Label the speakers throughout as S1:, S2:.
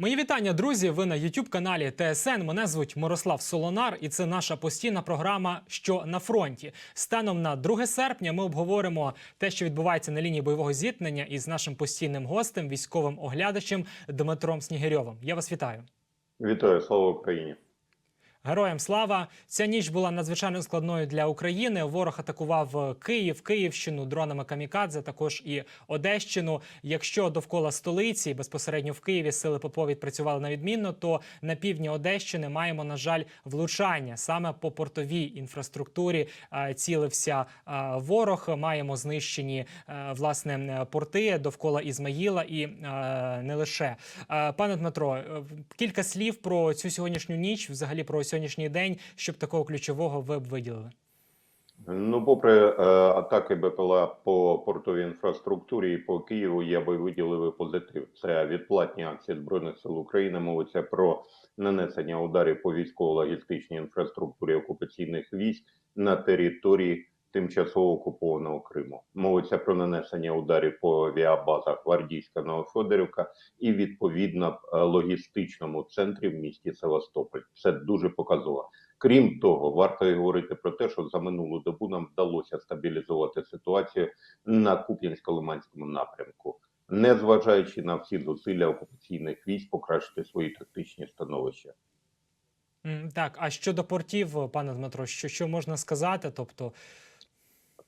S1: Мої вітання, друзі. Ви на youtube каналі ТСН. Мене звуть Мирослав Солонар, і це наша постійна програма Що на фронті. Станом на 2 серпня ми обговоримо те, що відбувається на лінії бойового зіткнення, із нашим постійним гостем, військовим оглядачем Дмитром Снігирьовим. Я вас вітаю.
S2: Вітаю, слава Україні.
S1: Героям слава! Ця ніч була надзвичайно складною для України. Ворог атакував Київ, Київщину дронами Камікадзе, також і Одещину. Якщо довкола столиці безпосередньо в Києві сили ППО відпрацювали на відмінно, то на півдні Одещини маємо на жаль влучання саме по портовій інфраструктурі. е, Цілився е, ворог. Маємо знищені е, власне е, порти довкола Ізмаїла і е, не лише Е, пане Дмитро. е, Кілька слів про цю сьогоднішню ніч, взагалі про сьогоднішній день, щоб такого ключового ви б виділили.
S2: Ну, попри е, атаки БПЛА по портовій інфраструктурі і по Києву, я би виділив позитив. Це відплатні акції збройних сил України. Мовиться про нанесення ударів по військово-логістичній інфраструктурі окупаційних військ на території тимчасово окупованого Криму. Мовиться про нанесення ударів по авіабазах Гвардійська Новофедорівка і відповідно е, логістичному центрі в місті Севастополь. Це дуже показово. Крім того, варто і говорити про те, що за минулу добу нам вдалося стабілізувати ситуацію на Куп'янсько-Лиманському напрямку, незважаючи на всі зусилля окупаційних військ покращити свої тактичні становища.
S1: Так, а щодо портів, пане Дмитро, що, що можна сказати? Тобто,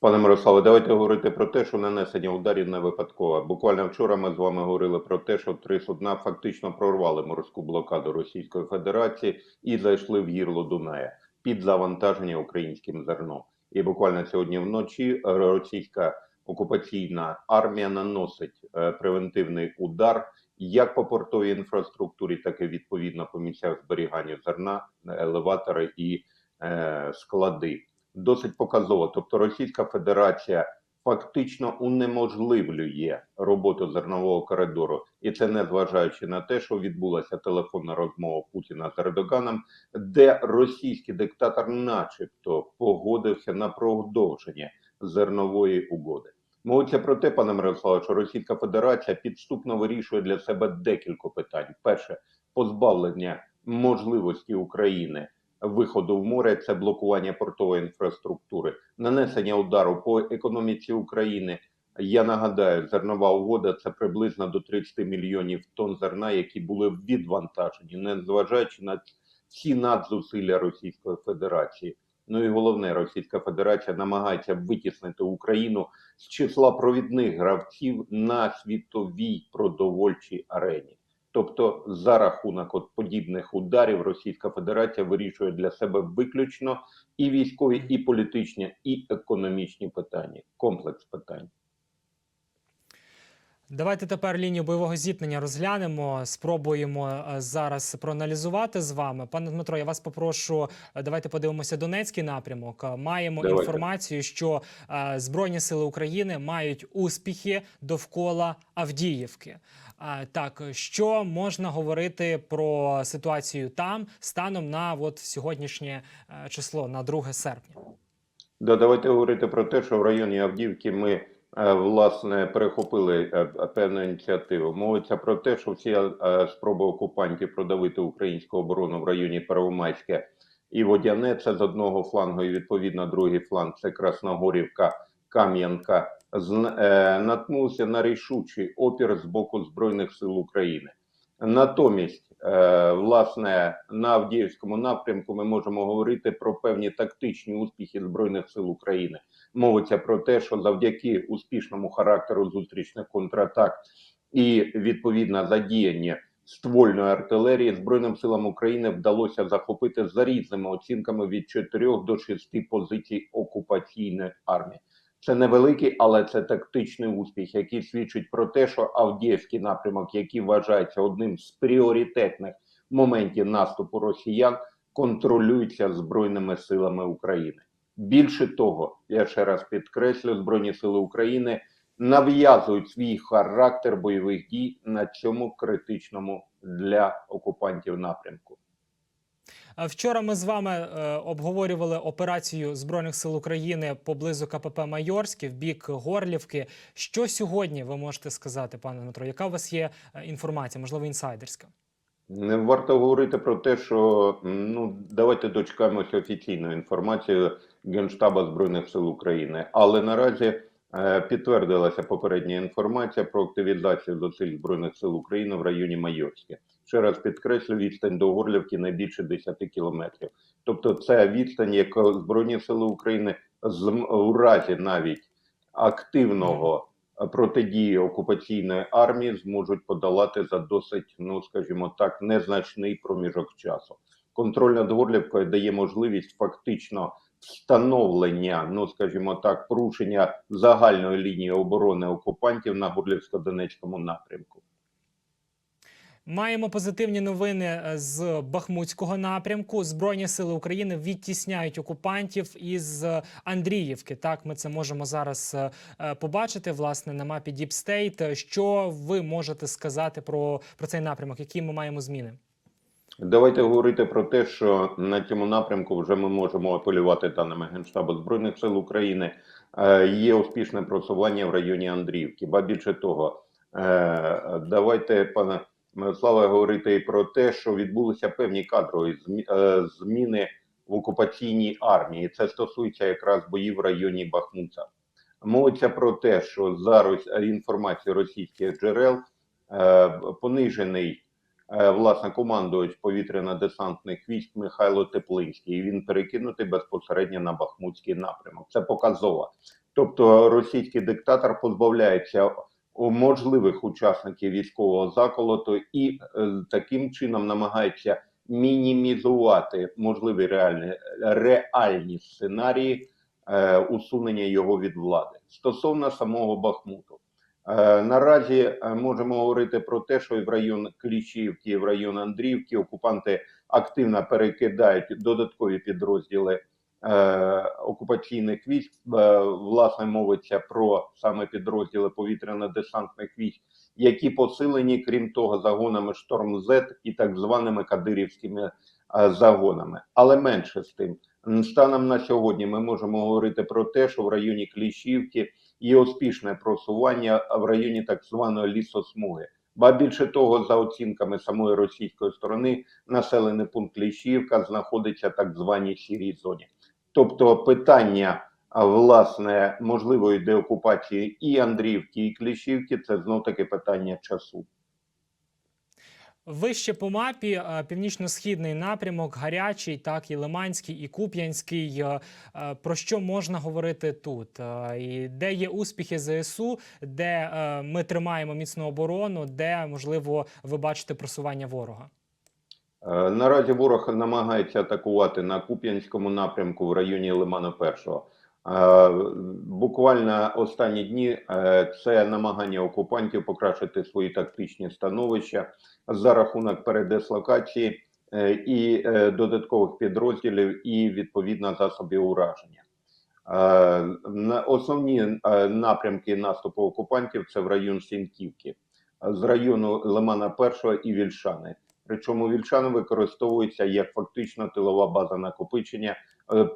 S2: Пане Мирославе, давайте говорити про те, що нанесення ударів не випадкове. Буквально вчора ми з вами говорили про те, що три судна фактично прорвали морську блокаду Російської Федерації і зайшли в гірло Дуная під завантаження українським зерном. І буквально сьогодні вночі е, російська окупаційна армія наносить е, превентивний удар як по портовій інфраструктурі, так і відповідно по місцях зберігання зерна, елеватори і е, склади досить показово. Тобто Російська Федерація фактично унеможливлює роботу зернового коридору, і це не зважаючи на те, що відбулася телефонна розмова Путіна з Ердоганом, де російський диктатор, начебто, погодився на продовження зернової угоди. Мовиться про те, пане Мирославе, що Російська Федерація підступно вирішує для себе декілька питань: перше позбавлення можливості України виходу в море це блокування портової інфраструктури, нанесення удару по економіці України. Я нагадаю, зернова угода це приблизно до 30 мільйонів тонн зерна, які були відвантажені, незважаючи на всі надзусилля Російської Федерації. Ну і головне, Російська Федерація намагається витіснити Україну з числа провідних гравців на світовій продовольчій арені. Тобто, за рахунок от подібних ударів Російська Федерація вирішує для себе виключно і військові, і політичні, і економічні питання, комплекс питань.
S1: Давайте тепер лінію бойового зіткнення розглянемо. Спробуємо е, зараз проаналізувати з вами. Пане Дмитро, я вас попрошу. е, Давайте подивимося Донецький напрямок. Е, Маємо
S2: Давайте.
S1: інформацію, що Збройні сили України мають успіхи довкола Авдіївки. Так, що можна говорити про ситуацію там станом на от сьогоднішнє число, на 2 серпня?
S2: Да, давайте говорити про те, що в районі Авдіївки ми власне перехопили е, певну ініціативу. Мовиться про те, що всі е, спроби окупантів продавити українську оборону в районі Первомайське і Водяне це з одного флангу, і відповідно другий фланг це Красногорівка, Кам'янка. е, наткнувся на рішучий опір з боку Збройних сил України. Натомість, е, власне, на Авдіївському напрямку ми можемо говорити про певні тактичні успіхи Збройних сил України. Мовиться про те, що завдяки успішному характеру зустрічних контратак і відповідно задіяння ствольної артилерії Збройним силам України вдалося захопити за різними оцінками від 4 до 6 позицій окупаційної армії. Це невеликий, але це тактичний успіх, який свідчить про те, що Авдіївський напрямок, який вважається одним з пріоритетних моментів наступу росіян, контролюється збройними силами України. Більше того, я ще раз підкреслю, збройні сили України нав'язують свій характер бойових дій на цьому критичному для окупантів напрямку.
S1: Е, Вчора ми з вами е, обговорювали операцію збройних сил України поблизу КПП Майорське в бік Горлівки. Що сьогодні ви можете сказати, пане Дмитро? Яка у вас є е, інформація, можливо, інсайдерська?
S2: Не варто говорити про те, що ну давайте дочекаємося офіційної інформації Генштаба Збройних сил України. Але наразі е, підтвердилася попередня інформація про активізацію зусиль Збройних сил України в районі Майорське. Ще раз підкреслю, відстань до Горлівки не більше 10 кілометрів. Тобто, це відстань, яку Збройні сили України з у разі навіть активного е, протидії окупаційної армії зможуть подолати за досить, ну скажімо так, незначний проміжок часу. Контроль над Горлівкою дає можливість фактично встановлення, ну скажімо так, порушення загальної лінії оборони окупантів на Горлівсько-Донецькому напрямку.
S1: Маємо позитивні новини е, з Бахмутського напрямку. Збройні сили України відтісняють окупантів із е, Андріївки. Так, ми це можемо зараз е, побачити власне на мапі State. Що ви можете сказати про, про цей напрямок? Які ми маємо зміни?
S2: Давайте говорити про те, що на цьому напрямку вже ми можемо апелювати даними Генштабу Збройних сил України. Е, Є успішне просування в районі Андріївки. Ба більше того, е, давайте, пане Мирославе, говорити і про те, що відбулися певні кадрові е, зміни в окупаційній армії. Це стосується якраз боїв в районі Бахмута. Мовиться про те, що за рос- інформацією російських джерел понижений власне командувач повітряно-десантних військ Михайло Теплинський. І він перекинутий безпосередньо на Бахмутський напрямок. Це показово. Тобто російський диктатор позбавляється можливих учасників військового заколоту і е, таким чином намагається мінімізувати можливі реальні, реальні сценарії е, усунення його від влади стосовно самого Бахмуту. Е, Наразі е, можемо говорити про те, що в район Кліщівки, і в район Андріївки окупанти активно перекидають додаткові підрозділи е, окупаційних військ. Власне мовиться про саме підрозділи повітряно-десантних військ, які посилені, крім того, загонами Шторм З і так званими кадирівськими загонами. Але менше з тим, станом на сьогодні ми можемо говорити про те, що в районі Кліщівки є успішне просування в районі так званої лісосмуги. Ба більше того, за оцінками самої російської сторони, населений пункт Ліщівка знаходиться в так званій сірій зоні. Тобто питання власне можливої деокупації і Андріївки, і Кліщівки це знов таки питання часу.
S1: Вище по мапі е, північно-східний напрямок, гарячий, так і Лиманський, і Куп'янський. Е, е, Про що можна говорити тут? І де є успіхи ЗСУ, де ми тримаємо міцну оборону, де можливо ви бачите просування ворога?
S2: Наразі ворог намагається атакувати на Куп'янському напрямку в районі Лимана Першого. Е, Буквально останні дні е, це намагання окупантів покращити свої тактичні становища за рахунок передислокації е, і додаткових підрозділів, і відповідно засобів ураження. Основні напрямки наступу окупантів це в район Сінківки, з району Лимана Першого і Вільшани. Причому Вільшани використовується як фактично тилова база накопичення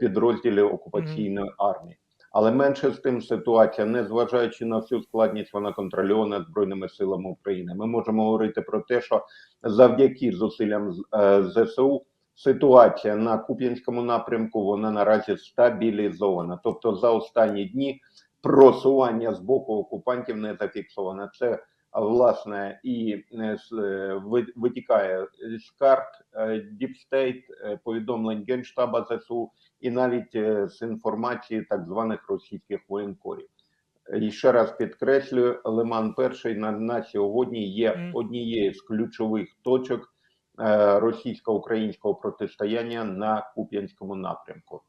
S2: підрозділів окупаційної армії. Але менше з тим ситуація, незважаючи на всю складність, вона контрольована збройними силами України. Ми можемо говорити про те, що завдяки зусиллям е, ЗСУ ситуація на Куп'янському напрямку вона наразі стабілізована. Тобто, за останні дні просування з боку окупантів не зафіксовано. Це власне і е, е, витікає з карт е, е, повідомлень Генштаба ЗСУ і навіть з інформації так званих російських воєнкорів. І ще раз підкреслюю, Лиман Перший на, на сьогодні є однією з ключових точок російсько-українського протистояння на Куп'янському напрямку.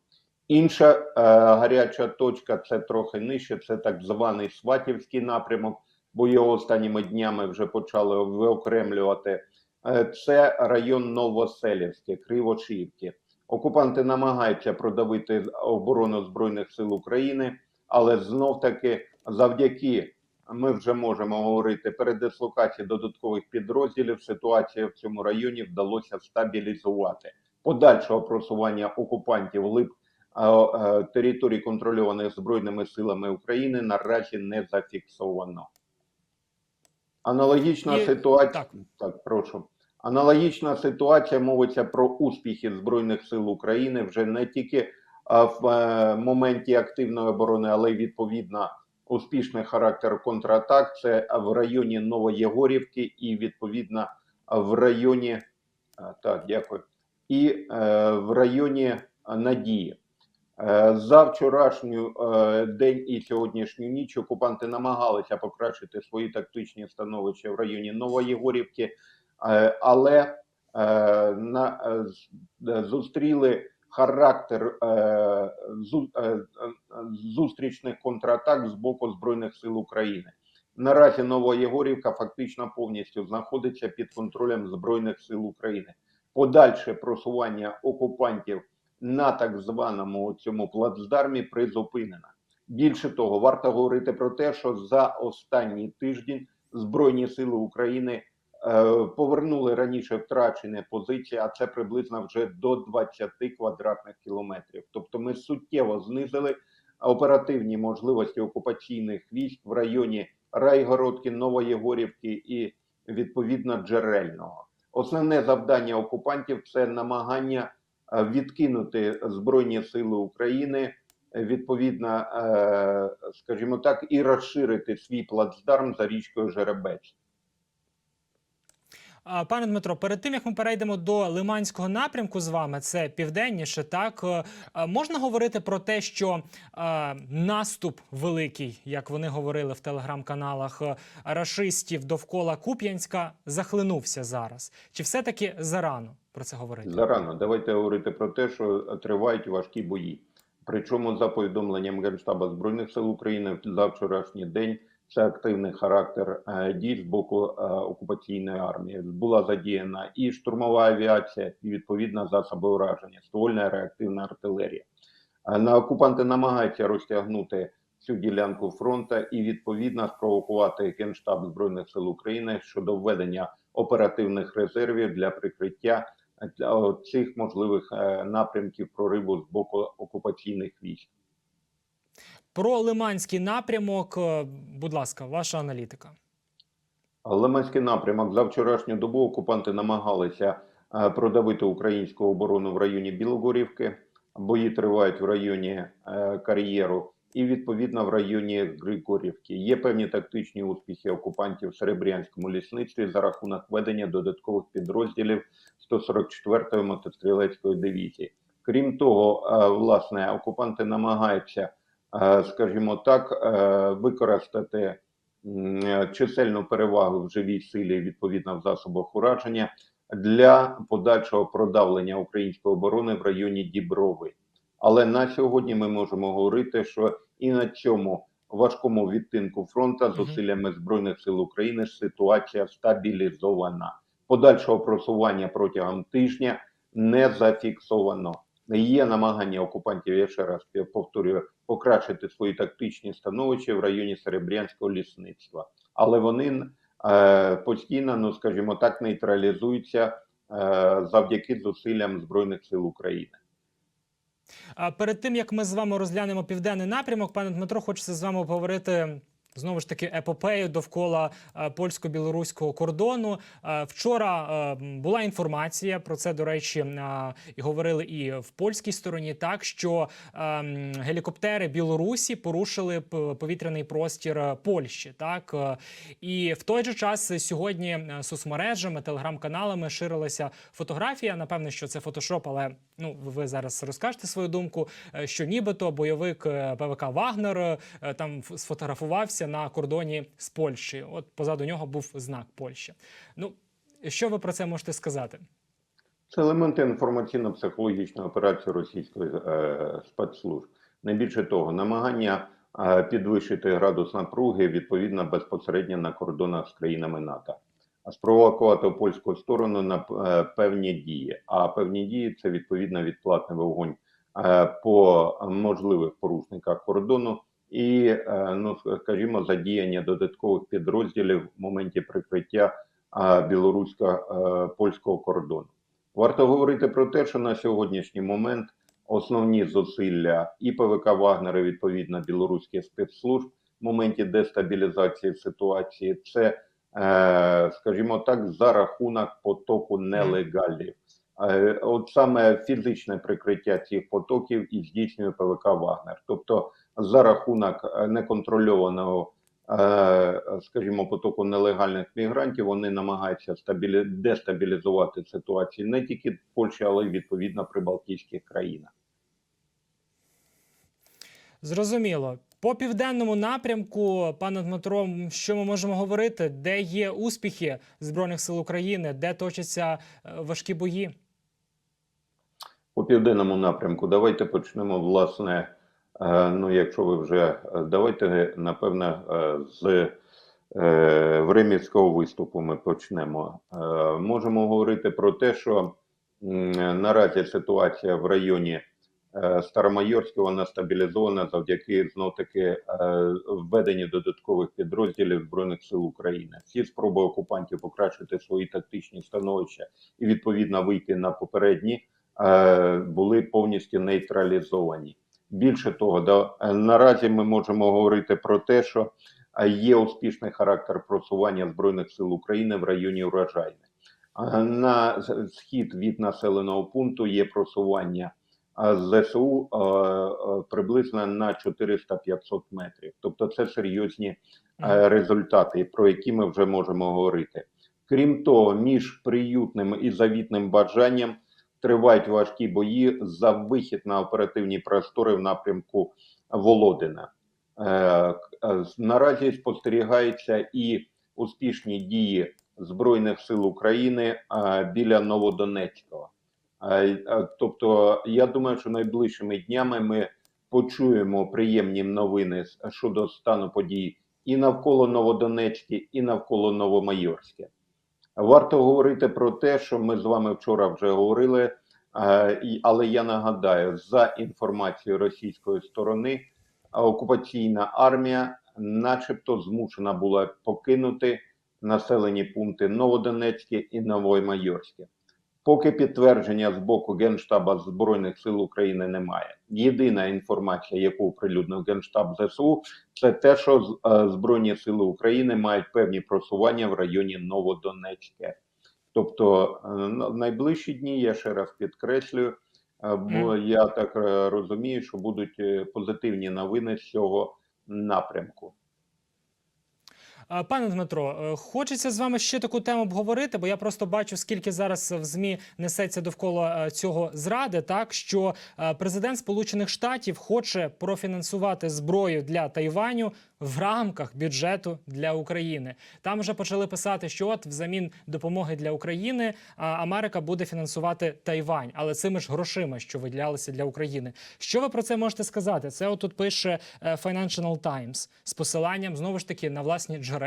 S2: Інша е, гаряча точка це трохи нижче, це так званий Сватівський напрямок, бо його останніми днями вже почали виокремлювати. Е, це район Новоселівське, Кривошиївки. Окупанти намагаються продавити оборону Збройних сил України, але знов таки завдяки ми вже можемо говорити передислокації додаткових підрозділів. Ситуація в цьому районі вдалося стабілізувати. Подальшого просування окупантів лип е, е, територій, контрольованих збройними силами України, наразі не зафіксовано. Аналогічна
S1: І-
S2: ситуація
S1: так.
S2: так, прошу. Аналогічна ситуація мовиться про успіхи Збройних сил України вже не тільки в е, моменті активної оборони, але й відповідно успішний характер контратак. Це в районі Новоєгорівки і відповідно в районі так, дякую, і е, в районі Надії. Е, За вчорашню е, день і сьогоднішню ніч окупанти намагалися покращити свої тактичні становища в районі Новоєгорівки, е, але на, зустріли характер зу- зустрічних контратак з боку Збройних сил України. Наразі Новоєгорівка фактично повністю знаходиться під контролем Збройних сил України. Подальше просування окупантів на так званому цьому плацдармі призупинена. Більше того, варто говорити про те, що за останній тиждень Збройні сили України е, повернули раніше втрачені позиції, а це приблизно вже до 20 квадратних кілометрів. Тобто, ми суттєво знизили оперативні можливості окупаційних військ в районі Райгородки, Новоєгорівки і відповідно Джерельного. Основне завдання окупантів це намагання відкинути Збройні Сили України, е, відповідно, е, скажімо так, і розширити свій плацдарм за річкою Жеребець.
S1: Пане Дмитро, перед тим як ми перейдемо до Лиманського напрямку з вами, це південніше, так е, е, можна говорити про те, що е, наступ великий, як вони говорили в телеграм-каналах е, рашистів довкола Куп'янська, захлинувся зараз. Чи все-таки зарано про це говорити?
S2: Зарано давайте говорити про те, що тривають важкі бої. Причому, за повідомленням Генштаба Збройних сил України, за вчорашній день це активний характер е, дій з боку е, окупаційної армії. Була задіяна і штурмова авіація, і відповідно засоби ураження, ствольна реактивна артилерія. Е, На окупанти намагаються розтягнути цю ділянку фронту і відповідно спровокувати Генштаб Збройних сил України щодо введення оперативних резервів для прикриття для цих можливих е, напрямків прориву з боку окупаційних військ.
S1: Про Лиманський напрямок, е, будь ласка, ваша аналітика.
S2: Лиманський напрямок за вчорашню добу окупанти намагалися е, продавити українську оборону в районі Білогорівки. Бої тривають в районі кар'єру і відповідно в районі Григорівки. Є певні тактичні успіхи окупантів в Серебрянському лісництві за рахунок ведення додаткових підрозділів 144-ї мотострілецької дивізії. Крім того, е, власне, окупанти намагаються, е, скажімо так, е, використати чисельну перевагу в живій силі відповідно в засобах ураження для подальшого продавлення української оборони в районі Діброви. Але на сьогодні ми можемо говорити, що і на цьому важкому відтинку фронту зусиллями збройних сил України ситуація стабілізована. Подальшого просування протягом тижня не зафіксовано. Є намагання окупантів, я ще раз повторюю, покращити свої тактичні становища в районі Серебрянського лісництва, але вони е, постійно, ну скажімо так, нейтралізуються е, завдяки зусиллям збройних сил України.
S1: А перед тим як ми з вами розглянемо південний напрямок, пане Дмитро, хочеться з вами поговорити. Знову ж таки, епопею довкола е, польсько-білоруського кордону. Е, вчора е, була інформація про це, до речі, і говорили і в польській стороні, так що гелікоптери Білорусі порушили повітряний простір Польщі. Так і в той же час сьогодні соцмережами, телеграм-каналами ширилася фотографія. Напевне, що це фотошоп, але ну ви зараз розкажете свою думку, що нібито бойовик ПВК Вагнер там ф- сфотографувався на кордоні з Польщею. От позаду нього був знак Польщі. Ну що ви про це можете сказати?
S2: Це елементи інформаційно-психологічної операції російської е, спецслужб. Не більше того, намагання е, підвищити градус напруги відповідно безпосередньо на кордонах з країнами НАТО, а спровокувати польську сторону на е, певні дії. А певні дії це відповідно відплатний вогонь е, по можливих порушниках кордону. І, е, ну скажімо, задіяння додаткових підрозділів в моменті прикриття е, білорусько-польського кордону. Варто говорити про те, що на сьогоднішній момент основні зусилля і ПВК Вагнера, відповідно білоруських спецслужб в моменті дестабілізації ситуації це е, скажімо так, за рахунок потоку нелегалів. От саме фізичне прикриття цих потоків і здійснює ПВК Вагнер. Тобто за рахунок е, неконтрольованого, е, скажімо, потоку нелегальних мігрантів вони намагаються стабілі... дестабілізувати ситуацію не тільки в Польщі, але й відповідно при Балтійських країнах.
S1: Зрозуміло. По південному напрямку, пане Дмитро, що ми можемо говорити? Де є успіхи Збройних сил України, де точаться е, важкі бої?
S2: По південному напрямку давайте почнемо, власне, ну якщо ви вже е, давайте, напевне, е, з е, Времівського виступу ми почнемо. Е, Можемо говорити про те, що наразі ситуація в районі е, Старомайорського вона стабілізована завдяки знов таки е, введенню додаткових підрозділів Збройних сил України. Всі спроби окупантів покращити свої тактичні становища і відповідно вийти на попередні е, були повністю нейтралізовані. Більше того, да, е, наразі ми можемо говорити про те, що е, є успішний характер просування збройних сил України в районі урожайне. А На схід від населеного пункту є просування ЗСУ е, е, приблизно на 400-500 метрів. Тобто це серйозні е, результати, про які ми вже можемо говорити. Крім того, між приютним і завітним бажанням тривають важкі бої за вихід на оперативні простори в напрямку Володина. Е, е, Наразі спостерігаються і успішні дії Збройних сил України е, біля Новодонецького. Тобто, я думаю, що найближчими днями ми почуємо приємні новини щодо стану подій і навколо Новодонецьке, і навколо Новомайорське. Варто говорити про те, що ми з вами вчора вже говорили, е, але я нагадаю, за інформацією російської сторони, окупаційна армія, начебто, змушена була покинути населені пункти Новодонецьке і Новомайорське. Поки підтвердження з боку Генштаба Збройних сил України немає. Єдина інформація, яку оприлюднив Генштаб ЗСУ, це те, що е, Збройні сили України мають певні просування в районі Новодонецьке. Тобто е, на- в найближчі дні я ще раз підкреслюю, е, бо я так розумію, що будуть позитивні новини з цього напрямку.
S1: Пане Дмитро, е, хочеться з вами ще таку тему обговорити, бо я просто бачу, скільки зараз в змі несеться довкола е, цього зради, так що е, президент Сполучених Штатів хоче профінансувати зброю для Тайваню в рамках бюджету для України. Там вже почали писати, що от взамін допомоги для України Америка буде фінансувати Тайвань, але цими ж грошима, що виділялися для України. Що ви про це можете сказати? Це отут пише Financial Times з посиланням знову ж таки на власні джерела.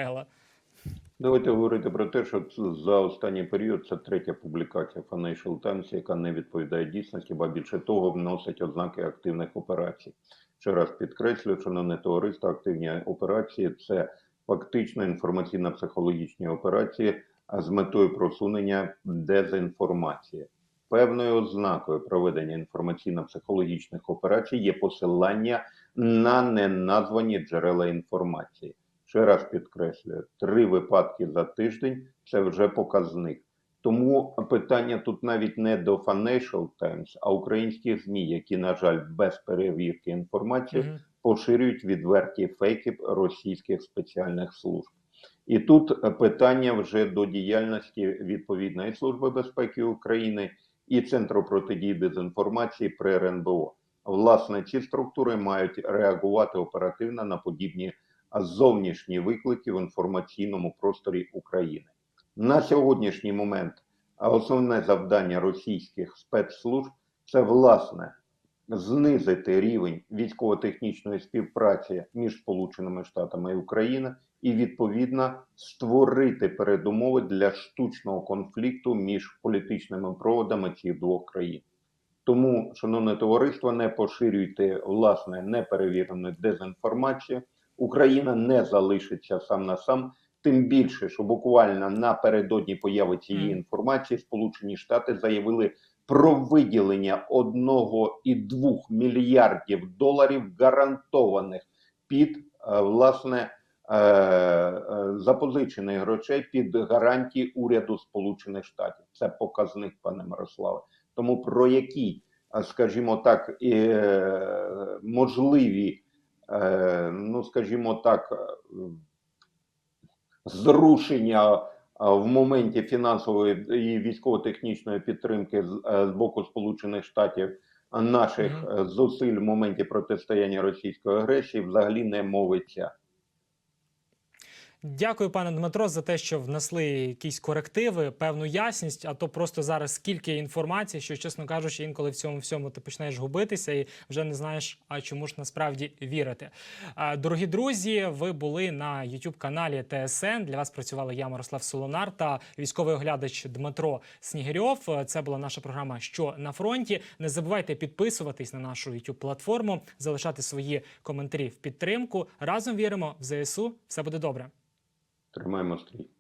S2: Давайте говорити про те, що за останній період це третя публікація Financial Times, яка не відповідає дійсності, ба більше того, вносить ознаки активних операцій. Ще раз підкреслю, що не товариство активні операції це фактично інформаційно-психологічні операції а з метою просунення дезінформації. Певною ознакою проведення інформаційно-психологічних операцій є посилання на неназвані джерела інформації. Ще раз підкреслюю, три випадки за тиждень це вже показник. Тому питання тут навіть не до Financial Times, а українських ЗМІ, які, на жаль, без перевірки інформації
S1: Мгм.
S2: поширюють відверті фейки російських спеціальних служб. І тут питання вже до діяльності відповідної служби безпеки України і Центру протидії дезінформації при РНБО. Власне, ці структури мають реагувати оперативно на подібні зовнішні виклики в інформаційному просторі України. На сьогоднішній момент а основне завдання російських спецслужб це власне знизити рівень військово-технічної співпраці між Сполученими Штатами і Україною і відповідно створити передумови для штучного конфлікту між політичними проводами цих двох країн. Тому, шановне товариство, не поширюйте власне неперевірену дезінформацію. Україна не залишиться сам на сам. Тим більше, що буквально напередодні появи цієї інформації Сполучені Штати заявили про виділення 1,2 мільярдів доларів гарантованих під е, власне е, е, запозичених грошей під гарантії уряду Сполучених Штатів. Це показник, пане Мирославе. Тому про які, скажімо так, можливі, ну скажімо так, е, зрушення е, в моменті фінансової і військово-технічної підтримки з, е, боку Сполучених Штатів е, наших е, зусиль в моменті протистояння російської агресії взагалі не мовиться.
S1: Дякую, пане Дмитро, за те, що внесли якісь корективи, певну ясність. А то просто зараз скільки інформації, що чесно кажучи, інколи в цьому всьому ти починаєш губитися і вже не знаєш, а чому ж насправді вірити. Дорогі друзі, ви були на youtube каналі ТСН. Для вас працювали я, Мирослав Солонар та військовий оглядач Дмитро Снігирьов. Це була наша програма Що на фронті. Не забувайте підписуватись на нашу youtube платформу, залишати свої коментарі в підтримку. Разом віримо в ЗСУ. Все буде добре.
S2: Тримаємо стрій.